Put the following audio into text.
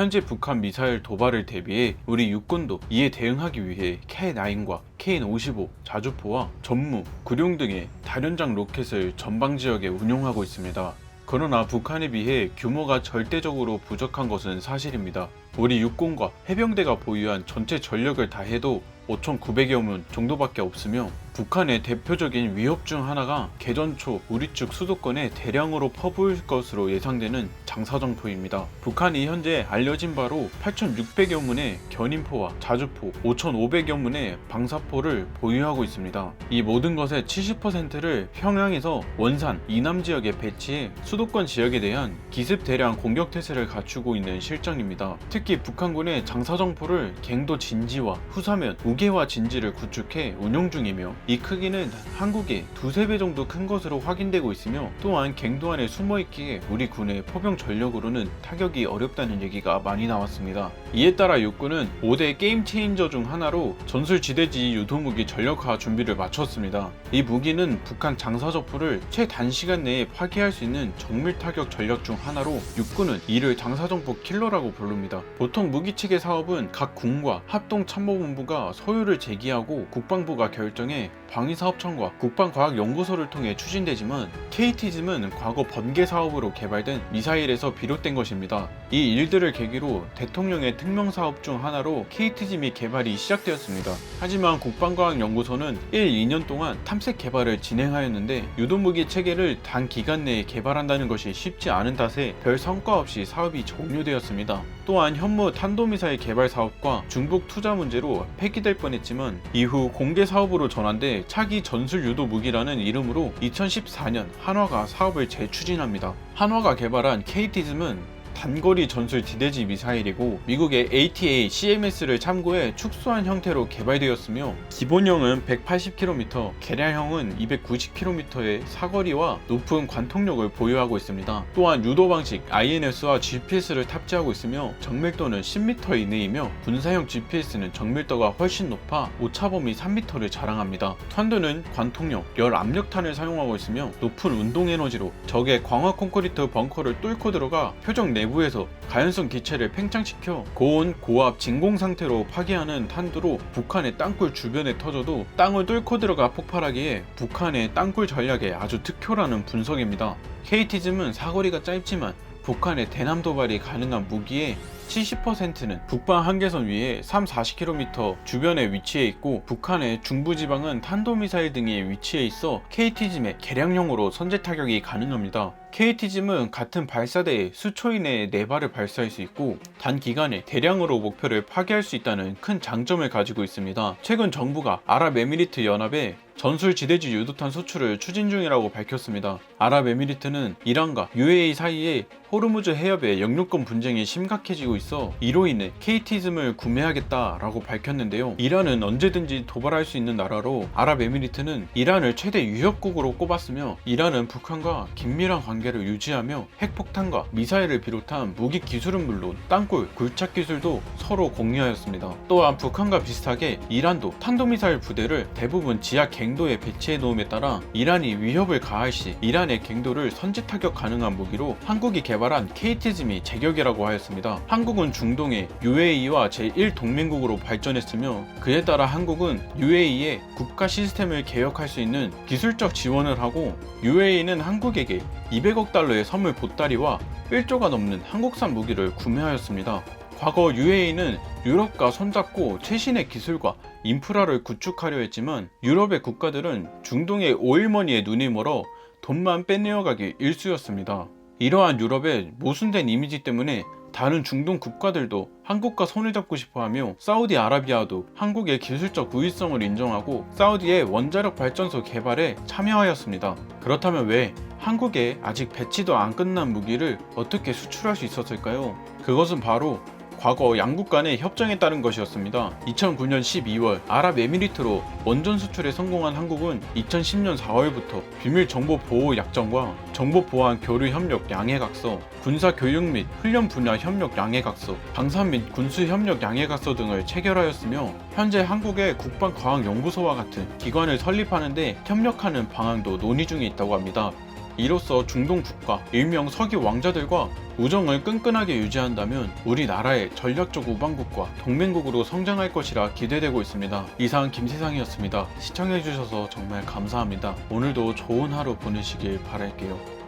현재 북한 미사일 도발을 대비해 우리 육군도 이에 대응하기 위해 K9과 KN55, 자주포와 전무, 구룡 등의 다련장 로켓을 전방 지역에 운용하고 있습니다. 그러나 북한에 비해 규모가 절대적으로 부족한 것은 사실입니다. 우리 육군과 해병대가 보유한 전체 전력을 다 해도 5,900여 문 정도밖에 없으며 북한의 대표적인 위협 중 하나가 개전 초 우리 쪽 수도권에 대량으로 퍼부을 것으로 예상되는 장사정포입니다. 북한이 현재 알려진 바로 8,600여 문의 견인포와 자주포, 5,500여 문의 방사포를 보유하고 있습니다. 이 모든 것의 70%를 평양에서 원산, 이남 지역에 배치해 수도권 지역에 대한 기습 대량 공격 태세를 갖추고 있는 실정입니다. 특히 북한군의 장사정포를 갱도 진지와 후사면, 우계화 진지를 구축해 운용 중이며 이 크기는 한국의 두세 배 정도 큰 것으로 확인되고 있으며 또한 갱도 안에 숨어 있기에 우리 군의 포병 전력으로는 타격이 어렵다는 얘기가 많이 나왔습니다. 이에 따라 육군은 5대 게임 체인저 중 하나로 전술 지대지 유도무기 전력화 준비를 마쳤습니다. 이 무기는 북한 장사정포를 최단시간 내에 파괴할 수 있는 정밀 타격 전력 중 하나로 육군은 이를 장사정포 킬러라고 부릅니다. 보통 무기체계 사업은 각 군과 합동참모본부가 소유를 제기하고 국방부가 결정해 방위사업청과 국방과학연구소를 통해 추진되지만 KT즘은 과거 번개 사업으로 개발된 미사일에서 비롯된 것입니다. 이 일들을 계기로 대통령의 특명 사업 중 하나로 KT즘이 개발이 시작되었습니다. 하지만 국방과학연구소는 1, 2년 동안 탐색 개발을 진행하였는데 유도무기 체계를 단 기간 내에 개발한다는 것이 쉽지 않은 탓에 별 성과 없이 사업이 종료되었습니다. 또한 현무 탄도미사일 개발 사업과 중북 투자 문제로 폐기될 뻔했지만 이후 공개 사업으로 전환 돼 차기 전술 유도 무기라는 이름으로 2014년 한화가 사업을 재추진합니다. 한화가 개발한 KT즘은 단거리 전술 지대지 미사일이고 미국의 ATA CMS를 참고해 축소한 형태로 개발되었으며 기본형은 180km, 개량형은 290km의 사거리와 높은 관통력을 보유하고 있습니다. 또한 유도 방식 INS와 GPS를 탑재하고 있으며 정밀도는 10m 이내이며 군사형 GPS는 정밀도가 훨씬 높아 오차범위 3m를 자랑합니다. 탄두는 관통력, 열 압력탄을 사용하고 있으며 높은 운동 에너지로 적의 광화 콘크리트 벙커를 뚫고 들어가 표적 내부에서 가연성 기체를 팽창시켜 고온 고압 진공 상태로 파괴하는 탄두로 북한의 땅굴 주변에 터져도 땅을 뚫고 들어가 폭발하기에 북한의 땅굴 전략에 아주 특효라는 분석입니다. KT즘은 사거리가 짧지만 북한의 대남 도발이 가능한 무기에 70%는 북방 한계선 위에 3, 40km 주변에 위치해 있고 북한의 중부지방은 탄도미사일 등에 위치해 있어 KT즘의 개량형으로 선제 타격이 가능합니다. KT즘은 같은 발사대에 수초 이내에 4발을 발사할 수 있고 단기간에 대량으로 목표를 파괴할 수 있다는 큰 장점을 가지고 있습니다. 최근 정부가 아랍에미리트 연합에 전술 지대지 유도탄 수출을 추진 중이라고 밝혔습니다. 아랍에미리트는 이란과 UAE 사이에 호르무즈 해협의 영유권 분쟁이 심각해지고 있어 이로 인해 KT즘을 구매하겠다라고 밝혔는데요. 이란은 언제든지 도발할 수 있는 나라로 아랍에미리트는 이란을 최대 유협국으로 꼽았으며 이란은 북한과 긴밀한 관계를 유지하며 핵폭탄과 미사일을 비롯한 무기 기술은 물론 땅굴, 굴착 기술도 서로 공유하였습니다. 또한 북한과 비슷하게 이란도 탄도미사일 부대를 대부분 지하 갱 도에 배치해 놓음에 따라 이란이 위협을 가할 시 이란의 갱도를 선제 타격 가능한 무기로 한국이 개발한 KT즘이 제격이라고 하였습니다. 한국은 중동의 UAE와 제1동맹국으로 발전했으며 그에 따라 한국은 UAE의 국가 시스템을 개혁할 수 있는 기술적 지원을 하고 UAE는 한국에게 200억 달러의 선물 보따리와 1조가 넘는 한국산 무기를 구매하였습니다. 과거 UAE는 유럽과 손잡고 최신의 기술과 인프라를 구축하려 했지만 유럽의 국가들은 중동의 오일머니에 눈이 멀어 돈만 빼내어가기 일쑤였습니다. 이러한 유럽의 모순된 이미지 때문에 다른 중동 국가들도 한국과 손을 잡고 싶어 하며 사우디아라비아도 한국의 기술적 우위성을 인정하고 사우디의 원자력 발전소 개발에 참여하였습니다. 그렇다면 왜 한국에 아직 배치도 안 끝난 무기를 어떻게 수출할 수 있었을까요? 그것은 바로 과거 양국 간의 협정에 따른 것이었습니다. 2009년 12월 아랍에미리트로 원전 수출에 성공한 한국은 2010년 4월부터 비밀 정보 보호 약정과 정보 보안 교류 협력 양해각서, 군사 교육 및 훈련 분야 협력 양해각서, 방산 및 군수 협력 양해각서 등을 체결하였으며 현재 한국의 국방과학연구소와 같은 기관을 설립하는데 협력하는 방안도 논의 중에 있다고 합니다. 이로써 중동 국가, 일명 서기 왕자들과 우정을 끈끈하게 유지한다면 우리나라의 전략적 우방국과 동맹국으로 성장할 것이라 기대되고 있습니다. 이상 김세상이었습니다. 시청해주셔서 정말 감사합니다. 오늘도 좋은 하루 보내시길 바랄게요.